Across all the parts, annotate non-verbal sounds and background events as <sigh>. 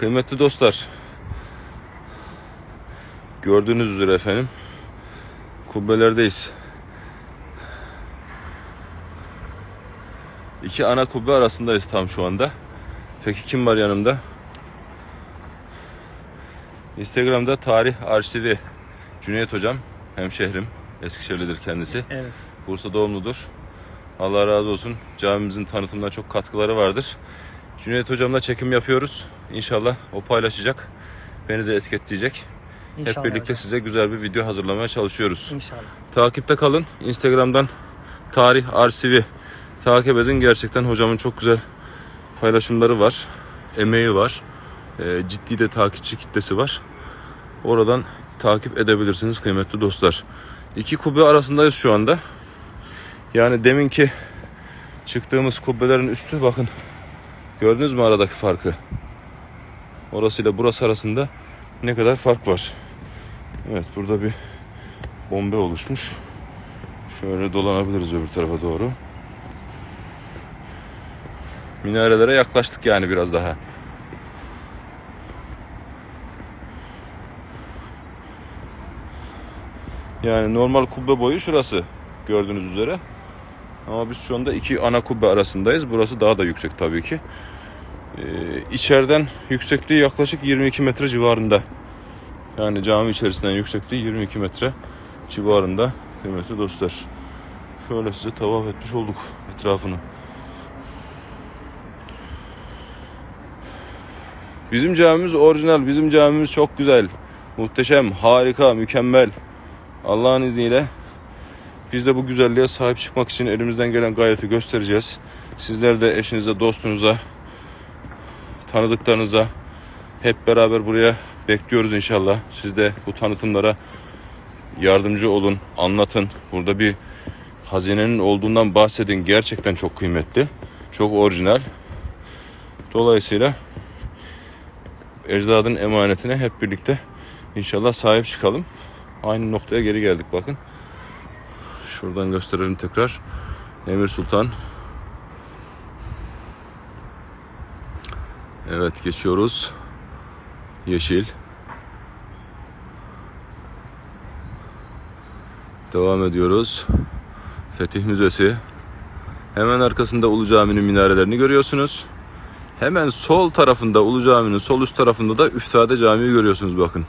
Kıymetli dostlar. Gördüğünüz üzere efendim. Kubbelerdeyiz. İki ana kubbe arasındayız tam şu anda. Peki kim var yanımda? Instagram'da tarih arşivi Cüneyt hocam hemşehrim Eskişehirlidir kendisi. Evet. Bursa doğumludur. Allah razı olsun. Camimizin tanıtımına çok katkıları vardır. Cüneyt hocamla çekim yapıyoruz. İnşallah o paylaşacak. Beni de etiketleyecek. İnşallah Hep birlikte hocam. size güzel bir video hazırlamaya çalışıyoruz. İnşallah. Takipte kalın. Instagram'dan tarih arşivi takip edin. Gerçekten hocamın çok güzel paylaşımları var. Emeği var. Ee, ciddi de takipçi kitlesi var. Oradan takip edebilirsiniz kıymetli dostlar. İki kubbe arasındayız şu anda. Yani deminki çıktığımız kubbelerin üstü bakın. Gördünüz mü aradaki farkı? Orasıyla burası arasında ne kadar fark var. Evet burada bir bombe oluşmuş. Şöyle dolanabiliriz öbür tarafa doğru. Minarelere yaklaştık yani biraz daha. Yani normal kubbe boyu şurası gördüğünüz üzere. Ama biz şu anda iki ana kubbe arasındayız. Burası daha da yüksek tabii ki. Ee, içeriden yüksekliği yaklaşık 22 metre civarında. Yani cami içerisinden yüksekliği 22 metre civarında kıymetli dostlar. Şöyle size tavaf etmiş olduk etrafını. Bizim camimiz orijinal, bizim camimiz çok güzel. Muhteşem, harika, mükemmel. Allah'ın izniyle biz de bu güzelliğe sahip çıkmak için elimizden gelen gayreti göstereceğiz. Sizler de eşinize, dostunuza, tanıdıklarınıza hep beraber buraya bekliyoruz inşallah. Siz de bu tanıtımlara yardımcı olun, anlatın. Burada bir hazinenin olduğundan bahsedin. Gerçekten çok kıymetli, çok orijinal. Dolayısıyla ecdadın emanetine hep birlikte inşallah sahip çıkalım. Aynı noktaya geri geldik bakın. Şuradan gösterelim tekrar. Emir Sultan. Evet geçiyoruz. Yeşil. Devam ediyoruz. Fetih Müzesi. Hemen arkasında Ulu Cami'nin minarelerini görüyorsunuz. Hemen sol tarafında Ulu Cami'nin sol üst tarafında da Üftade Camii görüyorsunuz bakın.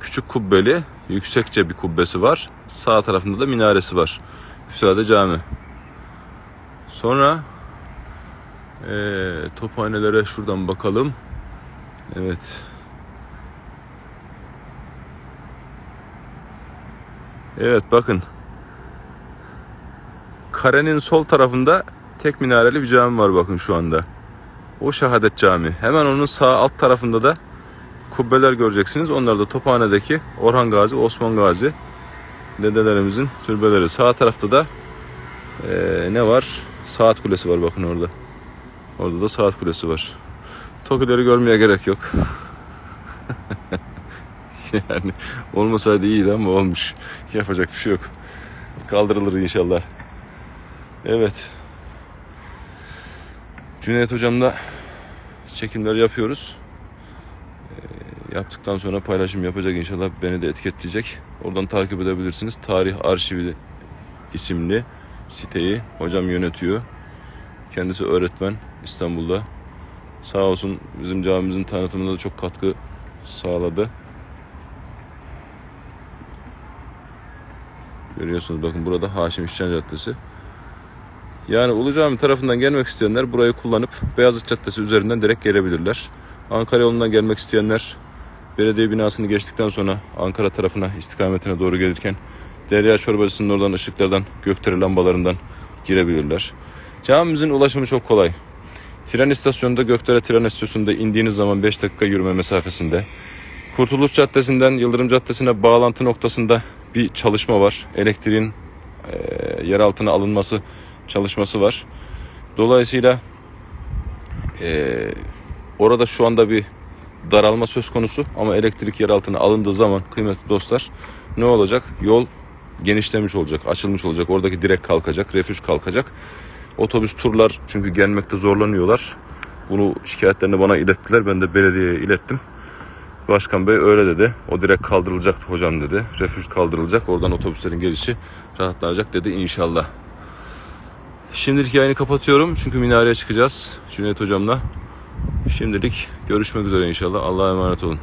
Küçük kubbeli, yüksekçe bir kubbesi var. Sağ tarafında da minaresi var. Üftade Cami. Sonra eee tophanelere şuradan bakalım. Evet. Evet bakın. Karenin sol tarafında tek minareli bir cami var bakın şu anda. O Şehadet Camii. Hemen onun sağ alt tarafında da kubbeler göreceksiniz. Onlar da Tophane'deki Orhan Gazi, Osman Gazi dedelerimizin türbeleri. Sağ tarafta da eee, ne var? Saat kulesi var bakın orada. Orada da saat kulesi var. Tokileri görmeye gerek yok. <laughs> yani olmasaydı iyiydi ama olmuş. Yapacak bir şey yok. Kaldırılır inşallah. Evet. Cüneyt hocamla çekimler yapıyoruz. Ee, yaptıktan sonra paylaşım yapacak inşallah. Beni de etiketleyecek. Oradan takip edebilirsiniz. Tarih Arşivi isimli siteyi hocam yönetiyor. Kendisi öğretmen İstanbul'da. Sağ olsun bizim camimizin tanıtımında da çok katkı sağladı. Görüyorsunuz bakın burada Haşim İşcan Caddesi. Yani Ulu Cami tarafından gelmek isteyenler burayı kullanıp Beyazıt Caddesi üzerinden direkt gelebilirler. Ankara yolundan gelmek isteyenler belediye binasını geçtikten sonra Ankara tarafına istikametine doğru gelirken Derya Çorbacısı'nın oradan ışıklardan gökdelen lambalarından girebilirler. Camimizin ulaşımı çok kolay. Tren istasyonunda Gökdere tren istasyonunda indiğiniz zaman 5 dakika yürüme mesafesinde. Kurtuluş Caddesi'nden Yıldırım Caddesi'ne bağlantı noktasında bir çalışma var. Elektriğin eee yer altına alınması çalışması var. Dolayısıyla eee, orada şu anda bir daralma söz konusu ama elektrik yer altına alındığı zaman kıymetli dostlar ne olacak? Yol genişlemiş olacak, açılmış olacak. Oradaki direk kalkacak, refüj kalkacak. Otobüs turlar çünkü gelmekte zorlanıyorlar. Bunu şikayetlerini bana ilettiler. Ben de belediyeye ilettim. Başkan Bey öyle dedi. O direkt kaldırılacaktı hocam dedi. Refüj kaldırılacak. Oradan otobüslerin gelişi rahatlanacak dedi inşallah. Şimdilik yayını kapatıyorum. Çünkü minareye çıkacağız. Cüneyt hocamla. Şimdilik görüşmek üzere inşallah. Allah'a emanet olun.